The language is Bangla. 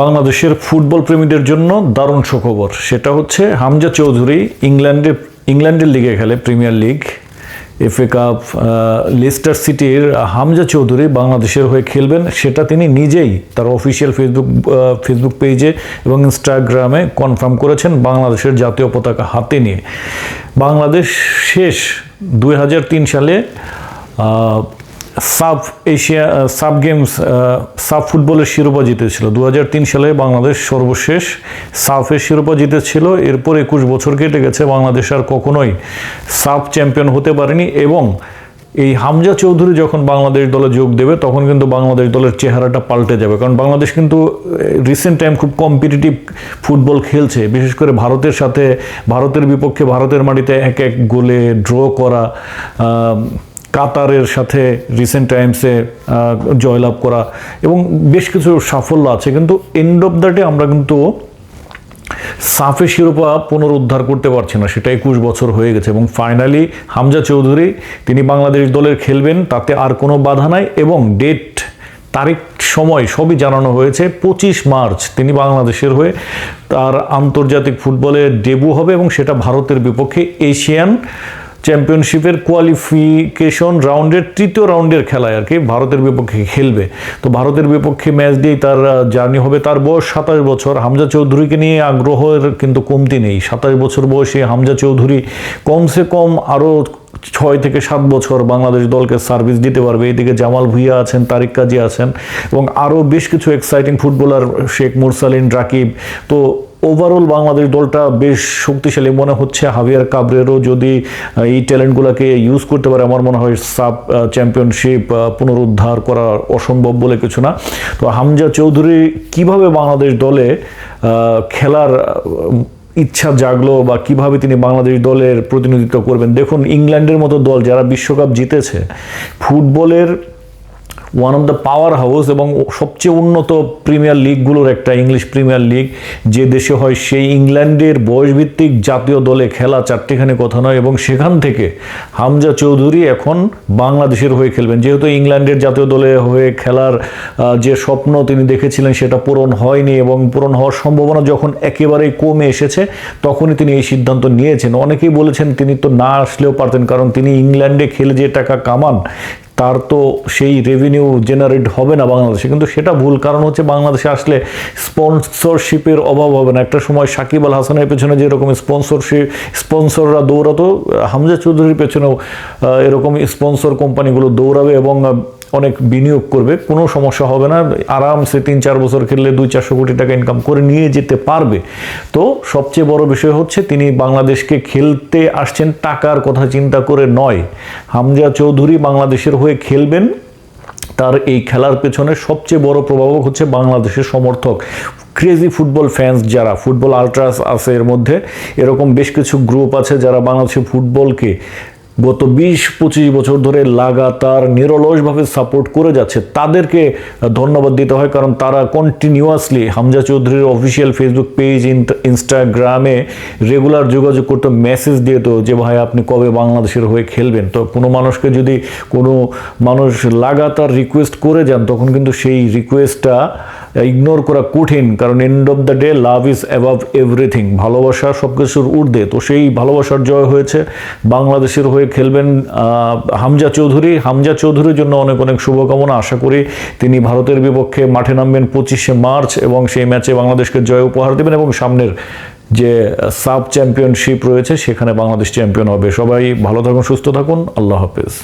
বাংলাদেশের ফুটবল প্রেমীদের জন্য দারুণ সুখবর। সেটা হচ্ছে হামজা চৌধুরী ইংল্যান্ডে, ইংল্যান্ডের লিগে খেলে premier league. FA cup Leicester সিটির হামজা চৌধুরী বাংলাদেশের হয়ে খেলবেন। সেটা তিনি নিজেই তার অফিসিয়াল ফেসবুক ফেসবুক পেজে এবং ইনস্টাগ্রামে কনফার্ম করেছেন বাংলাদেশের জাতীয় পতাকা হাতে নিয়ে। বাংলাদেশ শেষ দুই হাজার তিন সালে SAFF Asia SAFF games SAFF ফুটবলের শিরোপা জিতেছিল। দু হাজার তিন সালে বাংলাদেশ সর্বশেষ সাফের শিরোপা জিতেছিল। এরপর একুশ বছর কেটে গেছে, বাংলাদেশ আর কখনোই সাব চ্যাম্পিয়ন হতে পারেনি এবং এই হামজা চৌধুরী যখন বাংলাদেশ দলে যোগ দেবে, তখন কিন্তু বাংলাদেশ দলের চেহারাটা পাল্টে যাবে। কারণ বাংলাদেশ কিন্তু রিসেন্ট টাইম খুব কম্পিটিটিভ ফুটবল খেলছে। বিশেষ করে ভারতের সাথে, ভারতের বিপক্ষে ভারতের মাটিতে এক এক গোলে ড্র করা কাতারের সাথে রিসেন্ট টাইমসে জয়লাভ করা এবং বেশ কিছু সাফল্য আছে। কিন্তু এন্ড অফ দ্য ডে আমরা কিন্তু সাফে শিরোপা পুনরুদ্ধার করতে পারছে না। সেটা একুশ বছর হয়ে গেছে এবং ফাইনালি হামজা চৌধুরী, তিনি বাংলাদেশ দলের খেলবেন, তাতে আর কোনো বাধা নাই এবং ডেট তারিখ, সময় সবই জানানো হয়েছে। পঁচিশ মার্চ তিনি বাংলাদেশের হয়ে তার আন্তর্জাতিক ফুটবলে ডেবু হবে এবং সেটা ভারতের বিপক্ষে এশিয়ান চ্যাম্পিয়নশিপের কোয়ালিফিকেশন রাউন্ডের তৃতীয় রাউন্ডের খেলায় আর কি ভারতের বিপক্ষে খেলবে। তো ভারতের বিপক্ষে ম্যাচ দিয়েই তার জার্নি হবে। তার বয়স সাতাশ বছর। হামজা চৌধুরীকে নিয়ে আগ্রহের কিন্তু কমতি নেই। সাতাশ বছর বয়সে হামজা চৌধুরী কমসে কম আরও ছয় থেকে সাত বছর বাংলাদেশ দলকে সার্ভিস দিতে পারবে। এদিকে জামাল ভুইয়া আছেন, তারিক কাজী আছেন এবং আরও বেশ কিছু এক্সাইটিং ফুটবলার শেখ মুরসালিন, রাকিব। তো ওভারঅল বাংলাদেশ দলটা বেশ শক্তিশালী মনে হচ্ছে। হাভিয়ার কাবরেরও যদি এই ট্যালেন্টগুলোকে ইউজ করতে পারে, আমার মনে হয় সাব চ্যাম্পিয়নশিপ পুনরুদ্ধার করা অসম্ভব বলে কিছু না। তো হামজা চৌধুরী কীভাবে বাংলাদেশ দলে খেলার ইচ্ছা জাগলো বা কীভাবে তিনি বাংলাদেশ দলের প্রতিনিধিত্ব করবেন? দেখুন, ইংল্যান্ডের মতো দল যারা বিশ্বকাপ জিতেছে, ফুটবলের one of the powerhouse এবং সবচেয়ে উন্নত প্রিমিয়ার লিগগুলোর একটা ইংলিশ প্রিমিয়ার লিগ। যে দেশে হয় সেই ইংল্যান্ডের বয়সভিত্তিক জাতীয় দলে খেলা চারটিখানি কথা নয় এবং সেখান থেকে হামজা চৌধুরী এখন বাংলাদেশের হয়ে খেলবেন। যেহেতু ইংল্যান্ডের জাতীয় দলে হয়ে খেলার যে স্বপ্ন তিনি দেখেছিলেন সেটা পূরণ হয়নি এবং পূরণ হওয়ার সম্ভাবনা যখন একেবারেই কমে এসেছে, তখনই তিনি এই সিদ্ধান্ত নিয়েছেন। অনেকেই বলেছেন তিনি তো না আসলেও পারতেন, কারণ তিনি ইংল্যান্ডে খেলে যে টাকা কামান তার তো সেই রেভিনিউ জেনারেট হবে না বাংলাদেশে। কিন্তু সেটা ভুল কারণ হচ্ছে বাংলাদেশে আসলে স্পন্সরশিপের অভাব হবে না। একটা সময় সাকিব আল হাসানের পেছনে যেরকম স্পন্সরশিপ স্পন্সররা দৌড়াতো, হামজা চৌধুরীর পেছনেও এরকম স্পন্সর কোম্পানিগুলো দৌড়াবে এবং অনেক বিনিয়োগ করবে, কোনো সমস্যা হবে না। আরামসে তিন চার বছর খেললে দুই চারশো কোটি টাকা ইনকাম করে নিয়ে যেতে পারবে। তো সবচেয়ে বড় বিষয় হচ্ছে, তিনি বাংলাদেশকে খেলতে আসছেন টাকার কথা চিন্তা করে নয়। হামজা চৌধুরী বাংলাদেশের হয়ে খেলবেন। তার এই খেলার পেছনে সবচেয়ে বড় প্রভাবক হচ্ছে বাংলাদেশের সমর্থক। ক্রেজি ফুটবল ফ্যান্স যারা ফুটবল আলট্রাস আছে এর মধ্যে, এরকম বেশ কিছু গ্রুপ আছে যারা বাংলাদেশের ফুটবলকে গত বিশ পঁচিশ বছর ধরে লাগাতার নিরলসভাবে সাপোর্ট করে যাচ্ছে। তাদেরকে ধন্যবাদ দিতে হয় কারণ তারা কন্টিনিউয়াসলি হামজা চৌধুরীর অফিসিয়াল ফেসবুক পেজ ইনস্টাগ্রামে রেগুলার যোগাযোগ করতে মেসেজ দিয়ে তো যে, ভাই, আপনি কবে বাংলাদেশের হয়ে খেলবেন? তো কোনো মানুষকে যদি কোনো মানুষ লাগাতার রিকোয়েস্ট করে যান, তখন কিন্তু সেই রিকোয়েস্টটা ইগনোর করা কঠিন। কারণ end of the day love is above everything ভালোবাসা সব কিছুর ঊর্ধ্বে। তো সেই ভালোবাসার জয় হয়েছে বাংলাদেশের হয়ে খেলবেন হামজা চৌধুরী। হামজা চৌধুরীর জন্য অনেক অনেক শুভকামনা। আশা করি তিনি ভারতের বিপক্ষে মাঠে নামবেন পঁচিশে মার্চ এবং সেই ম্যাচে বাংলাদেশকে জয় উপহার দেবেন এবং সামনের যে সাব চ্যাম্পিয়নশিপ রয়েছে, সেখানে বাংলাদেশ চ্যাম্পিয়ন হবে। সবাই ভালো থাকুন, সুস্থ থাকুন। আল্লাহ হাফেজ।